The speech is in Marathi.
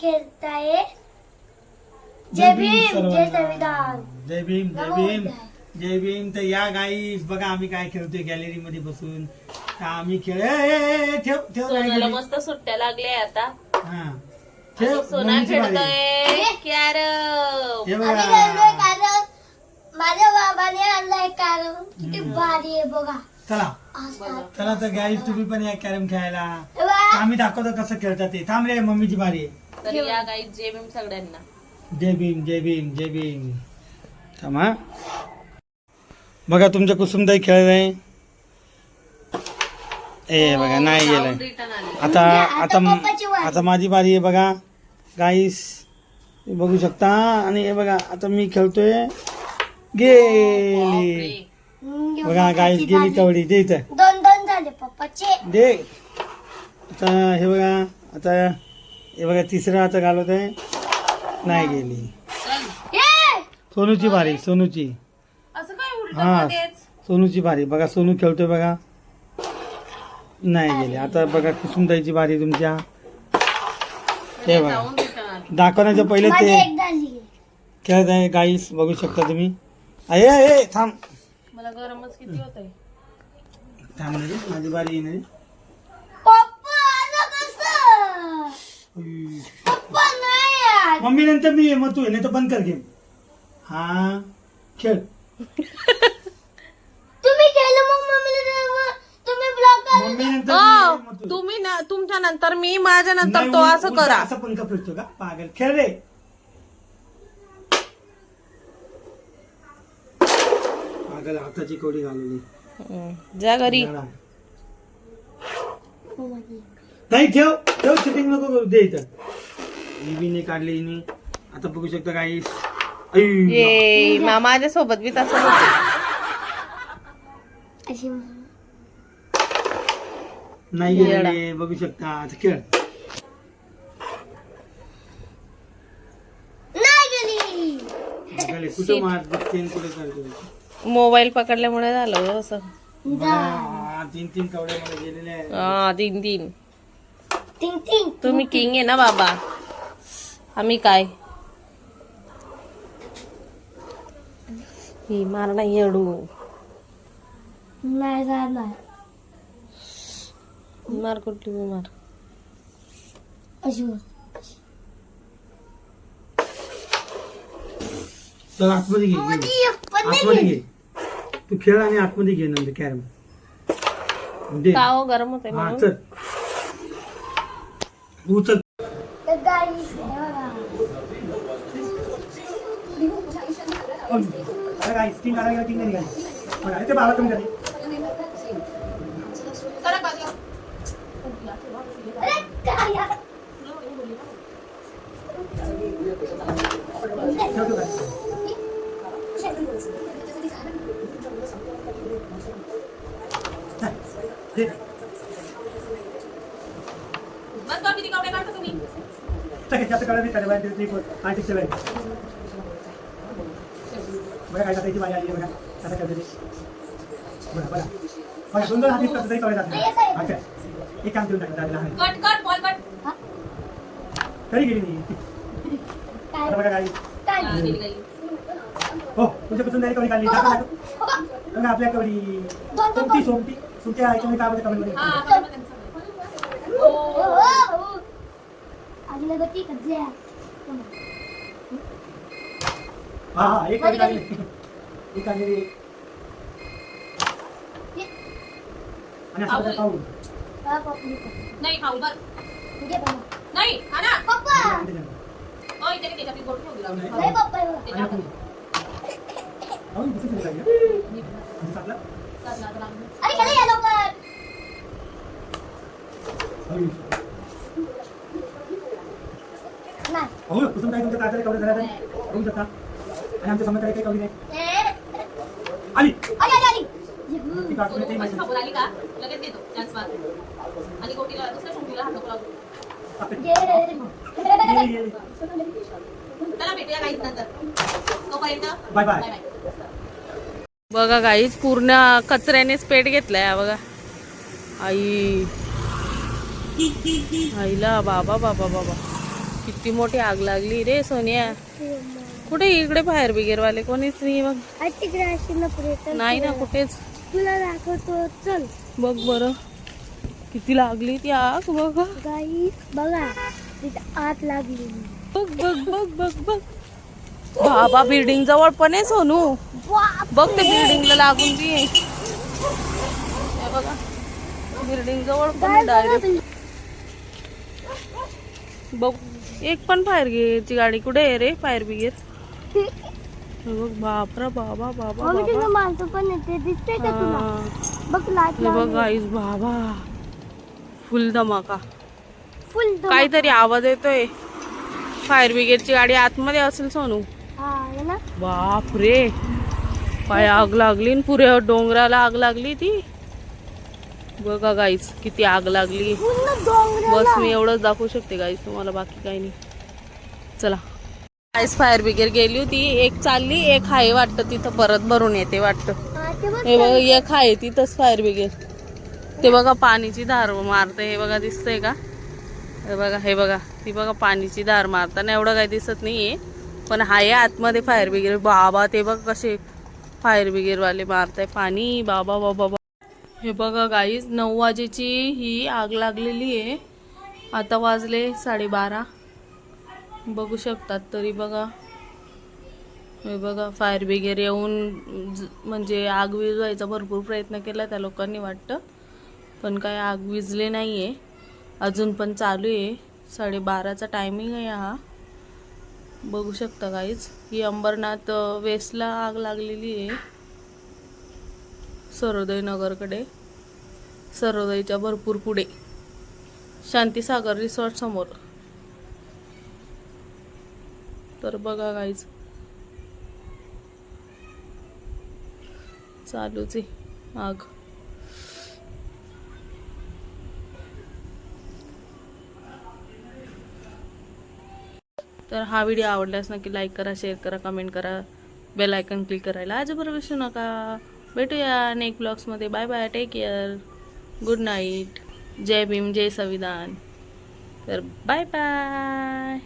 खेळताय. जय भीम. जय संविधान. जय भीम जय भीम. जय भीम तर या गाईस बघा आम्ही काय खेळतोय गॅलरी मध्ये बसून. तर आम्ही खेळ ए, ठेव ठेव सोनाला. मस्त सुट्ट्या लागल्या आता. हा. ठेव सोना मम्मीची बारी. खेळतोय कॅरम. हे आम्ही बघा खेळलोय कारण माझ्या बाबाने आणलाय कारण किती भारी आहे बघा. चला. असा. चला तर गाईस तुम्ही पण या कॅरम खेळायला. हे बघा. आम्ही दाखवतो कसं खेळतात ते. थांब रे मम्मीची बारी आहे. तर या गाई जे भीम सगळ्यांना. जय भीम जय भीम जय भीम. थांबा. बघा तुमच्या कुसुमताई खेळ आहे ए बघा नाही गेलाय. आता आता आता माझी बारी आहे बघा. गाईस हे बघू शकता. आणि हे बघा आता मी खेळतोय. गेली. बघा गाईस गेली. कवडी दे इथं दोन दोन झाले पप्पाचे. दे. आता हे बघा आता हे बघा तिसरं आता घालवत आहे. नाही गेली! सोनूची बारी सोनूची. असं काय उलट हा सोनूची बारी बघा सोनू खेळतोय बघा. नाही गेली. आता बघा कुसुमताईची बारी तुमच्या. ते बघा. दाखवण्याच्या पहिले ते खेळत आहे गाईस बघू शकता तुम्ही. अये अये थांब. मला गरमच किती होत आहे थांब माझी बारी येईल रे. पप्पा असं कसं उई. पप्पा नाही यार. मम्मी नंतर मी ये, मग तू ये, नाही तर बंद कर गेम हा खेळ. तुम्ही केलं मग मम्मीला मग तुम्ही ब्लॉक मम्मी नंतर मी ये, हो, मग तू. तुम्ही ना तुमच्या नंतर मी माझ्या नंतर नाही, तो असं उलटा करा. असा पंखा फिरतो का? पागल. खेळ रे. पागल हाताची कवडी घालवली. हम्म, जा घरी. नाही ठेव. ठेव शूटिंग नको करू दे इथं. हिने काढली हिने. आता बघू शकता काही ये मा- सोबत बी तसं होतं. अशी म्हण. नाही गेलेले बघू शकता. आता खेळ. नाही गेली. झाले कुठं मार बघते आणि कुठे करतो मोबाईल पकडल्यामुळे झालं हो असं. तीन तीन कवड्या मला गेलेल्या आहेत. हा तीन तीन. टिंग टिंग तुम्ही किंग आहे ना बाबा. आम्ही काय? ही मार नाही येडू. नाही जाणार मार कुठली बी मार. अशी. चल आतमध्ये घे. आतमध्ये. घे तू खेळ आणि आतमध्ये घे नंतर कॅरम. दे. का हो गरम होते हा म्हणून? चल. उचल गाडी काय स्टिंग काढायला स्टिंग नाही निघाली बघा, इथे बाबा ठेवतो काय बस का किती कपडे काढता तुम्ही चल, जास्त त्याला बाहेर. बघा काय त्याची बारी आली बघा. कसं करते. बघा बघा बघा सुंदर हाती कसं तरी जातं. अच्छा. एक काम देऊन टाका दादाला. Cut cut ball cut. तरी गेली नाही. बघा गाडी. काय? हो तुमच्यापासून तरी कवडी काढली. दाखव, दाखव. बघा आपल्या कवडी. सोमती सोमती तुमच्या ऐकून काय बोलते कमेंटमध्ये हो, हो, हो. हा हा एक कवडी काढली एक काढलेली आणि असं हा, पप्पा, पप्पा. नाही खाऊ बर. नाही आणा पप्पा ओ इथे नाही, त्याच्यात गोड ठेवू दिला. नाही पप्पा हे बघा. आणि आपण पाहून कसं सुरू काढली, हं? आणि चांगलं? अरे गेले या लवकर हं. नाही हो कुसुम काय तुमच्या कवडी झाल्या तर बघू शकता आणि आमच्यासमोर काही नाही आली. आली आली आली ती काढून ते माझी. समोर आली का? लगेच देतो चान्स मार. आणि गोटीला दुसऱ्या सोंगटीला हात नको लावू. गेली, गेली. चला भेटूया काहीच नंतर. तोपर्यंत बाय बाय बाय बघा गाईच पूर्ण कचऱ्यानेच पेट घेतलाय हा बघा. आई. आईला बाबा बाबा बाबा. किती मोठी आग लागली रे सोनिया. कुठे इकडे फायर ब्रिगेडवाले कोणीच नाही बघ. आज तिकडे अशी नाही ना कुठेच. तुला दाखवतो चल. बघ बरं. किती लागली ती आग बघ. गाई बघा. तिथे आत लागली. बघ बघ बघ बघ बघ. बाबा बिल्डिंग जवळ पण आहे सोनू. बघ ते बिल्डिंगला लागून बी आहे. हे बघा. बिल्डिंग जवळ पण डायरेक्ट बघ एक पण फायर ब्रिगेडची गाडी कुठे आहे रे? फायर ब्रिगेड बघ बापरा बाबा बाबा बाबा. माणसं पण येते दिसते का तुला. बघ लाट बघ गाईस बाबा. फुल धमाका. फुल काहीतरी आवाज येतोय. फायर ब्रिगेडची गाडी आतमध्ये असेल सोनू. बाप रे काय आग लागली पुऱ्या डोंगराला आग लागली ती. बघा गाईस किती आग लागली. बस मी एवढंच दाखवू शकते गाईस तुम्हाला बाकी काही नाही. चला. गाईस फायर ब्रिगेड गेली होती. एक चालली एक आहे वाटतं तिथं परत भरून येते वाटतं. हा, बघ हे एक आहे तिथंच फायर ब्रिगेड. ते बघा पाणीची धार मारते हे बघा दिसतंय का? हे बघा हे बघा ती बघा पाणीची धार मारताना एवढं काही दिसत नाहीये. पण आहे आतमध्ये फायर ब्रिगेड. बाबा ते बघ कसे फायर ब्रिगेडवाले मारताय. पाणी बाबा बाबा बाबा. हे बघा गाईज नऊ वाजेची ही आग लागलेली आहे. आता वाजले साडेबारा. बघू शकतात तरी बघा. हे बघा फायर ब्रिगेड येऊन ज- म्हणजे आग विजवायचा भरपूर प्रयत्न केला त्या लोकांनी वाटतं. पण काय आग विजली नाही आहे अजून पण चालू आहे. साडेबाराचा टायमिंग आहे हा. बघू शकता काहीच. ही अंबरनाथ वेस्टला आग लागलेली आहे. सरोदय नगरकडे. सरोदयच्या भरपूर पुढे. शांतीसागर रिसॉर्टसमोर तर बघा गाईज चालूच आहे आग. तर हा व्हिडिओ आवडल्यास नक्की लाईक करा शेअर करा कमेंट करा. बेल आयकन क्लिक करायला अजिबात विसरू नका. भेटूया next ब्लॉग्समध्ये bye bye take care good night जय भीम जय संविधान. तर बाय बाय